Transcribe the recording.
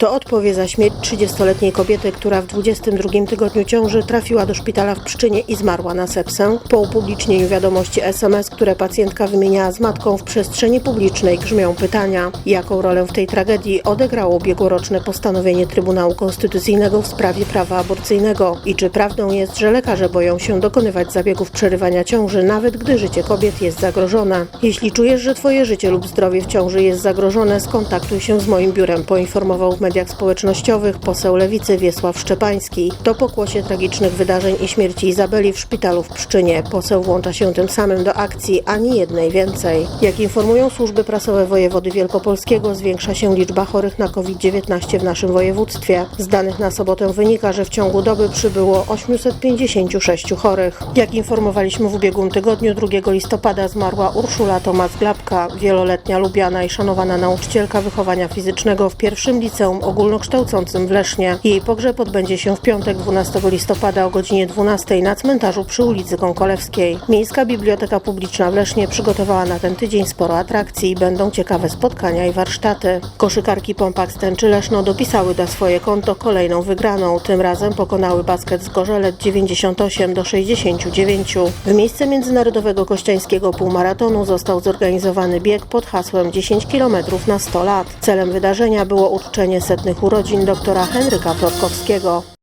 Kto odpowie za śmierć 30-letniej kobiety, która w 22 tygodniu ciąży trafiła do szpitala w Pszczynie i zmarła na sepsę? Po upublicznieniu wiadomości SMS, które pacjentka wymieniała z matką w przestrzeni publicznej, grzmią pytania. Jaką rolę w tej tragedii odegrało ubiegłoroczne postanowienie Trybunału Konstytucyjnego w sprawie prawa aborcyjnego? I czy prawdą jest, że lekarze boją się dokonywać zabiegów przerywania ciąży, nawet gdy życie kobiet jest zagrożone? Jeśli czujesz, że Twoje życie lub zdrowie w ciąży jest zagrożone, skontaktuj się z moim biurem, poinformował w mediach społecznościowych poseł Lewicy Wiesław Szczepański. To pokłosie tragicznych wydarzeń i śmierci Izabeli w szpitalu w Pszczynie. Poseł włącza się tym samym do akcji, ani jednej więcej. Jak informują służby prasowe wojewody wielkopolskiego, zwiększa się liczba chorych na COVID-19 w naszym województwie. Z danych na sobotę wynika, że w ciągu doby przybyło 856 chorych. Jak informowaliśmy w ubiegłym tygodniu, 2 listopada zmarła Urszula Tomas-Glabka, wieloletnia lubiana i szanowana nauczycielka wychowania fizycznego w pierwszym liceum ogólnokształcącym w Lesznie. Jej pogrzeb odbędzie się w piątek 12 listopada o godzinie 12 na cmentarzu przy ulicy Konkolewskiej. Miejska Biblioteka Publiczna w Lesznie przygotowała na ten tydzień sporo atrakcji. Będą ciekawe spotkania i warsztaty. Koszykarki Pompak Stęczy Leszno dopisały na swoje konto kolejną wygraną. Tym razem pokonały basket z Gorzelet 98 do 69. W miejsce Międzynarodowego Kościańskiego Półmaratonu został zorganizowany bieg pod hasłem 10 km na 100 lat. Celem wydarzenia było uczczenie setnych urodzin doktora Henryka Plotkowskiego.